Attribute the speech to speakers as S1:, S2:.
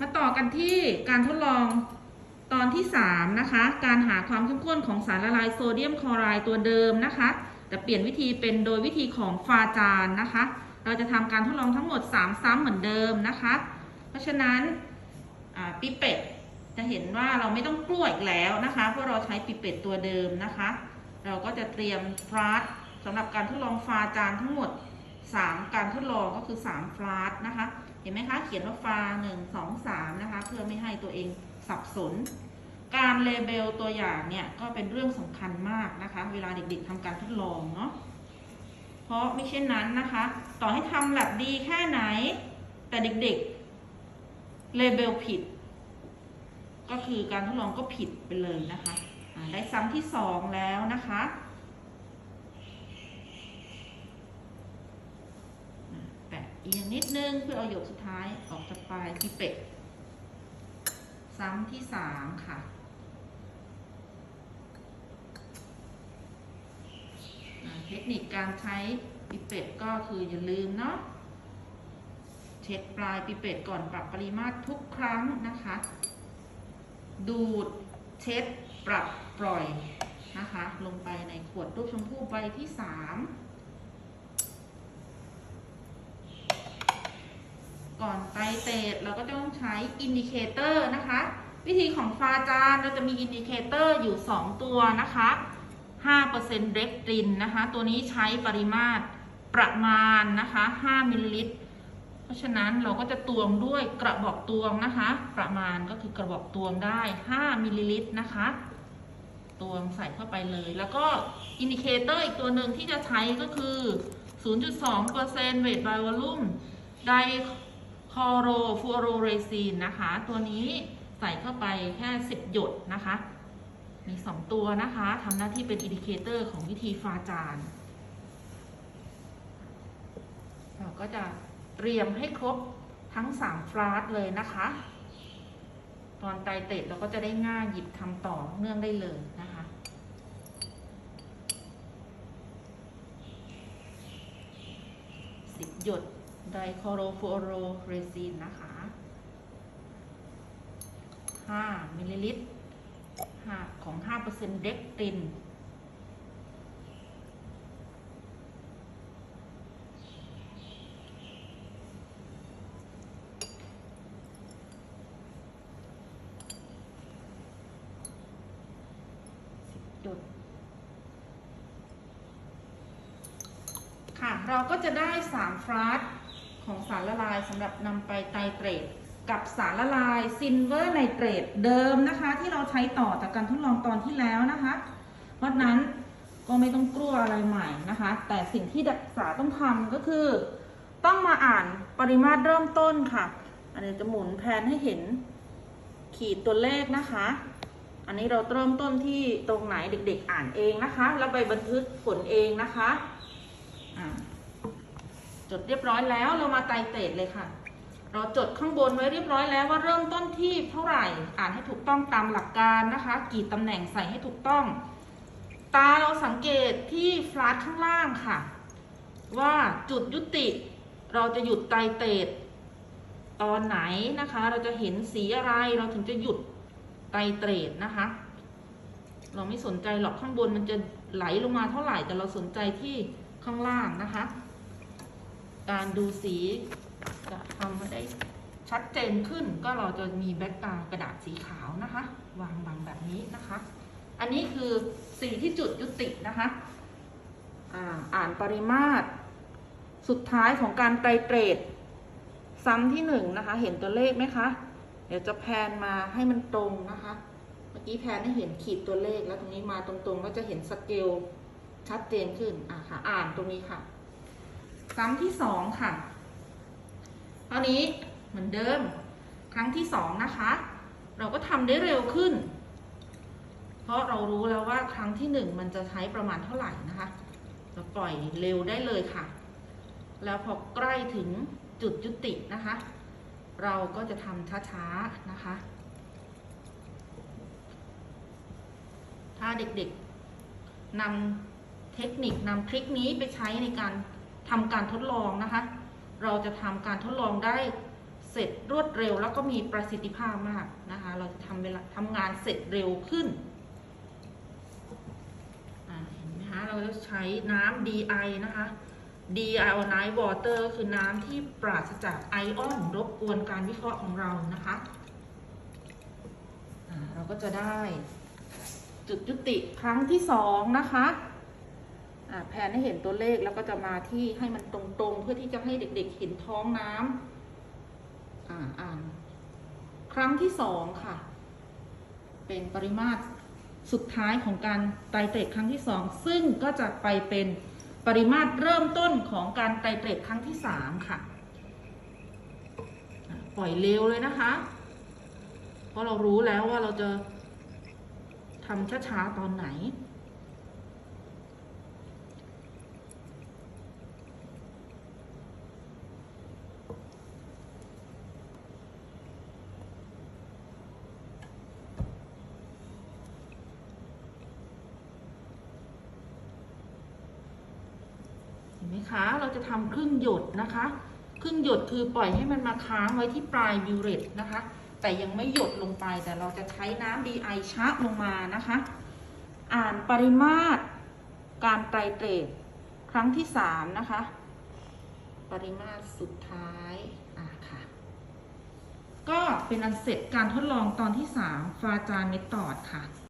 S1: มาต่อกันที่การทดลองตอนที่ 3 นะคะ การหาความเข้มข้นของสารละลายโซเดียมคลอไรด์ตัวเดิมนะคะ แต่เปลี่ยนวิธีเป็นโดยวิธีของฟาจานนะคะ เราจะทำการทดลองทั้งหมด 3 ซ้ำเหมือนเดิมนะคะ เพราะฉะนั้นปิเป็ดจะเห็นว่าเราไม่ต้องกล้วยอีกแล้วนะคะเพราะเราใช้ปิเป็ดตัวเดิมนะคะ เราก็จะเตรียมฟลาสสำหรับการทดลองฟาจานทั้งหมด 3 การทดลองก็คือ 3 ฟลาสนะคะ เห็นไหมคะ เขียนว่าฟา1 2 3นะคะ เพื่อไม่ให้ตัวเองสับสน การเลเบลตัวอย่างเนี่ยก็เป็นเรื่องสำคัญมากนะคะ เวลาเด็กๆทำการทดลองเนาะ เพราะไม่เช่นนั้นนะคะ ต่อให้ทำแลบดีแค่ไหน แต่เด็กๆเลเบลผิด ก็คือการทดลองก็ผิดไปเลยนะคะ ได้ซ้ำที่สองแล้วนะคะอ่าแปะ เอียงนิดนึงเพื่อเอาหยดสุดท้ายออกจากปลายที่เป็ด ซ้ำที่สามค่ะ เทคนิคการใช้ปิเป็ดก็คืออย่าลืมเนาะเช็ดปลายปิเป็ดก่อนปรับปริมาตรทุกครั้งนะคะ ดูดเช็ดปรับปล่อยนะคะ ลงไปในขวดรูปชมพู่ใบที่สาม ก่อนไปเตดเราก็ต้องใช้อินดิเคเตอร์นะคะ วิธีของฟาจานเราจะมีอินดิเคเตอร์อยู่ 2 ตัวนะคะ5%เด็กตรินนะคะ ตัวนี้ใช้ปริมาตรประมาณนะคะ 5มิลลิลิตร เพราะฉะนั้นเราก็จะตวงด้วยกระบอกตวงนะคะ ประมาณก็คือกระบอกตวงได้ 5มิลลิลิตรนะคะตวงใส่เข้าไปเลย แล้วก็อินดิเคเตอร์อีกตัวหนึ่งที่จะใช้ก็คือ 0.2%เวทไบวอลลุ่มได คอโรฟูโรเรซีนนะคะ ตัวนี้ใส่เข้าไปแค่ 10 หยดนะคะ มี 2 ตัวนะคะทำหน้าที่เป็นอินดิเคเตอร์ของวิธีฟาจานเราก็จะเตรียมให้ครบทั้ง 3 ฟลาสเลยนะคะ ตอนไตเต็ดเราก็จะได้ง่ายหยิบทำต่อเนื่องได้เลยนะคะสิบหยด ไดคอโรฟูโรเรซีนนะคะ 5 มิลลิลิตรห้าของ 5%เด็กตินจุดค่ะ เราก็จะได้ 3 ฟลาส ของสารละลายสำหรับนำไปไตรเตรตกับสารละลายซินเวอร์ไนเตรตเดิมนะคะ ที่เราใช้ต่อจากการทดลองตอนที่แล้วนะคะ เพราะนั้นก็ไม่ต้องกลัวอะไรใหม่นะคะ แต่สิ่งที่นักศึกษาต้องทำก็คือ ต้องมาอ่านปริมาตรเริ่มต้นค่ะ อันนี้จะหมุนแผนให้เห็นขีดตัวเลขนะคะ อันนี้เราเริ่มต้นที่ตรงไหนเด็กๆอ่านเองนะคะ แล้วไปบันทึกผลเองนะคะอ่า ดเรียบร้อยแล้วเรามาไตรเตรดเลยค่ะ เราจดข้างบนไว้เรียบร้อยแล้วว่าเริ่มต้นที่เท่าไหร่ อ่านให้ถูกต้องตามหลักการนะคะ กี่ตำแหน่งใส่ให้ถูกต้อง ตาเราสังเกตที่ฟลาสข้างล่างค่ะ ว่าจุดยุติเราจะหยุดไตรเตรดตอนไหนนะคะ เราจะเห็นสีอะไรเราถึงจะหยุดไตรเตรดนะคะ เราไม่สนใจหรอกข้างบนมันจะไหลลงมาเท่าไหร่แต่เราสนใจที่ข้างล่างนะคะ การดูสีจะทำให้ได้ชัดเจนขึ้นก็เราจะมีแบ็กกราวกระดาษสีขาวนะคะ วางบังแบบนี้นะคะ อันนี้คือสีที่จุดยุตินะคะอ่าอ่านปริมาตร สุดท้ายของการไตรเตรดซ้ำที่หนึ่งนะคะ เห็นตัวเลขไหมคะ เดี๋ยวจะแพนมาให้มันตรงนะคะ เมื่อกี้แพนให้เห็นขีดตัวเลขแล้วตรงนี้มาตรงๆ ก็จะเห็นสเกลชัดเจนขึ้นอะค่ะ อ่านตรงนี้ค่ะ ซ้ำที่สองค่ะคราวนี้เหมือนเดิม ครั้งที่สองนะคะ เราก็ทำได้เร็วขึ้น เพราะเรารู้แล้วว่าครั้งที่หนึ่งมันจะใช้ประมาณเท่าไหร่นะคะ เราปล่อยเร็วได้เลยค่ะ แล้วพอใกล้ถึงจุดยุตินะคะ เราก็จะทำช้าๆนะคะ ถ้าเด็กๆนำเทคนิคนำทริคนี้ไปใช้ในการ ทำการทดลองนะคะ เราจะทำการทดลองได้เสร็จรวดเร็ว แล้วก็มีประสิทธิภาพมากนะคะ เราจะทำเวลาทำงานเสร็จเร็วขึ้นเห็นไหมคะเราจะใช้น้ำ DI นะคะ Deionized Water คือน้ำที่ปราศจากไอออนรบกวนการวิเคราะห์ของเรานะคะเราก็จะได้จุดยุติครั้งที่สองนะคะ แผนให้เห็นตัวเลขแล้วก็จะมาที่ให้มันตรงๆ เพื่อที่จะให้เด็กๆเห็นท้องน้ำอ่าอ่านครั้งที่สองค่ะ เป็นปริมาตรสุดท้ายของการไตรเตรดครั้งที่สองซึ่งก็จะไปเป็นปริมาตรเริ่มต้นของการไตรเตรดครั้งที่สามค่ะอะปล่อยเร็วเลยนะคะเพราะเรารู้แล้วว่าเราจะทำช้าๆตอนไหน ห็นไหมคะ เราจะทำครึ่งหยดนะคะ ครึ่งหยดคือปล่อยให้มันมาค้างไว้ที่ปลายบิวเรตนะคะ แต่ยังไม่หยดลงไปแต่เราจะใช้น้ำ DI ชะลงมานะคะ อ่านปริมาตรการไตรเตรดครั้งที่สามนะคะ ปริมาตรสุดท้ายอะค่ะ ก็เป็นอันเสร็จการทดลองตอนที่สามฟาจานเมธอดค่ะ